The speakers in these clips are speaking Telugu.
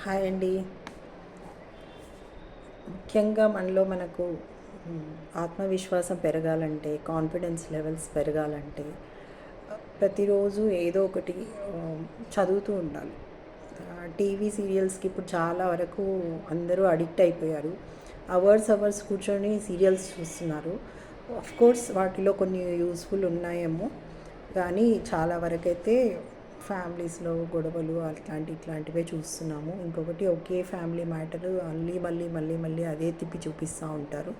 హాయ్ అండి. ముఖ్యంగా మనలో మనకు ఆత్మవిశ్వాసం పెరగాలంటే కాన్ఫిడెన్స్ లెవెల్స్ పెరగాలంటే ప్రతిరోజు ఏదో ఒకటి చదువుతూ ఉండాలి. టీవీ సీరియల్స్కి ఇప్పుడు చాలా వరకు అందరూ అడిక్ట్ అయిపోయారు. అవర్స్ అవర్స్ కూర్చొని సీరియల్స్ చూస్తున్నారు. ఆఫ్ కోర్స్ వాటిలో కొన్ని యూస్ఫుల్ ఉన్నాయేమో కానీ చాలా వరకైతే ఫ్యామిలీస్లో గొడవలు అట్లాంటి ఇట్లాంటివే చూస్తున్నాము. ఇంకొకటి ఒకే ఫ్యామిలీ మ్యాటర్ మళ్ళీ మళ్ళీ మళ్ళీ మళ్ళీ అదే తిప్పి చూపిస్తూ ఉంటారు.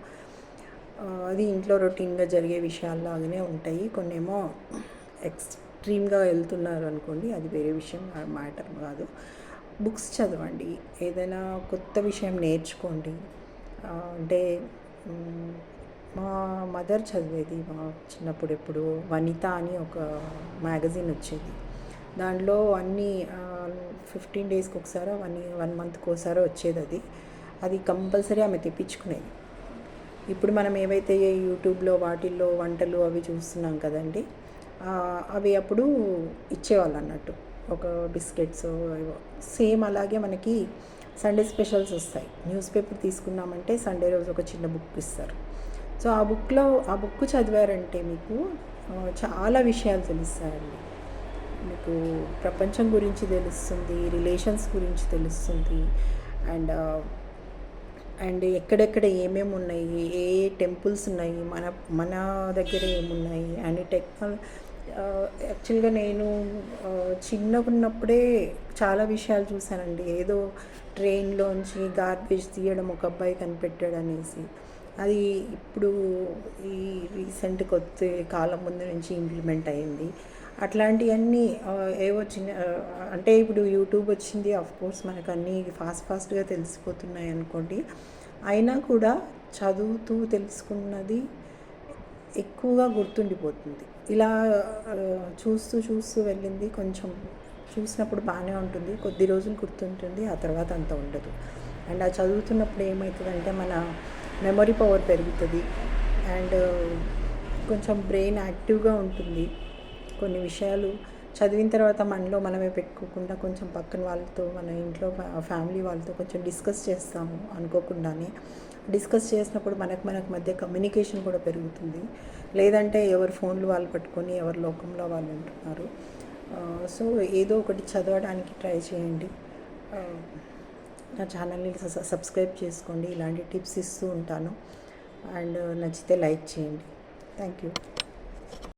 అది ఇంట్లో రొటీన్గా జరిగే విషయాల్లాగానే ఉంటాయి. కొన్నేమో ఎక్స్ట్రీమ్గా వెళ్తున్నారు అనుకోండి అది వేరే విషయం మ్యాటర్ కాదు. బుక్స్ చదవండి. ఏదైనా కొత్త విషయం నేర్చుకోండి. అంటే మా మదర్ చదివేది మా చిన్నప్పుడు ఎప్పుడు వనిత అని ఒక మ్యాగజైన్ వచ్చేది. దాంట్లో అన్నీ ఫిఫ్టీన్ డేస్కి ఒకసారి వన్ వన్ మంత్కి ఒకసారి వచ్చేది అది. అది కంపల్సరీ ఆమె తెప్పించుకునేది. ఇప్పుడు మనం ఏవైతే యూట్యూబ్లో వాటిల్లో వంటలు అవి చూస్తున్నాం కదండి అవి అప్పుడు ఇచ్చేవాళ్ళు అన్నట్టు. ఒక బిస్కెట్స్ సేమ్ అలాగే మనకి సండే స్పెషల్స్ వస్తాయి. న్యూస్ పేపర్ తీసుకున్నామంటే సండే రోజు ఒక చిన్న బుక్ ఇస్తారు. సో ఆ బుక్లో ఆ బుక్ చదివారంటే మీకు చాలా విషయాలు తెలుస్తాయండి. మీకు ప్రపంచం గురించి తెలుస్తుంది రిలేషన్స్ గురించి తెలుస్తుంది. అండ్ అండ్ uh, ఎక్కడెక్కడ ఏమేమి ఉన్నాయి ఏ ఏ టెంపుల్స్ ఉన్నాయి మన మన దగ్గర ఏమున్నాయి అండ్ టెక్నాల యాక్చువల్గా నేను uh, చిన్నగా ఉన్నప్పుడే చాలా విషయాలు చూశానండి. ఏదో ట్రైన్లోంచి గార్బేజ్ తీయడం ఒక అబ్బాయి కనిపెట్టాడు అనేసి. అది ఇప్పుడు ఈ రీసెంట్ కొత్త కాలం ముందు నుంచి ఇంప్లిమెంట్ అయింది. అట్లాంటివన్నీ ఏవో చిన్న అంటే ఇప్పుడు యూట్యూబ్ వచ్చింది ఆఫ్ కోర్స్ మనకు అన్నీ ఫాస్ట్ ఫాస్ట్గా తెలిసిపోతున్నాయి అనుకోండి. అయినా కూడా చదువుతూ తెలుసుకున్నది ఎక్కువగా గుర్తుండిపోతుంది. ఇలా చూస్తూ చూస్తూ వెళ్ళింది కొంచెం చూసినప్పుడు బాగానే ఉంటుంది కొద్ది రోజులు గుర్తుంటుంది ఆ తర్వాత అంత ఉండదు. అండ్ ఆ చదువుతున్నప్పుడు ఏమవుతుందంటే మన మెమరీ పవర్ పెరుగుతుంది. అండ్ కొంచెం బ్రెయిన్ యాక్టివ్గా ఉంటుంది. కొన్ని విషయాలు చదివిన తర్వాత మనలో మనమే పెట్టుకోకుండా కొంచెం పక్కన వాళ్ళతో మన ఇంట్లో ఫ్యామిలీ వాళ్ళతో కొంచెం డిస్కస్ చేస్తాము అనుకోకుండానే. డిస్కస్ చేసినప్పుడు మనకు మనకు మధ్య కమ్యూనికేషన్ కూడా పెరుగుతుంది. లేదంటే ఎవరి ఫోన్లు వాళ్ళు పట్టుకొని ఎవరి లోకంలో వాళ్ళు ఉంటున్నారు. సో ఏదో ఒకటి చదవడానికి ట్రై చేయండి. నా ఛానల్ని స- సబ్స్క్రైబ్ చేసుకోండి. ఇలాంటి టిప్స్ ఇస్తూ ఉంటాను. అండ్ నచ్చితే లైక్ చేయండి. Thank you.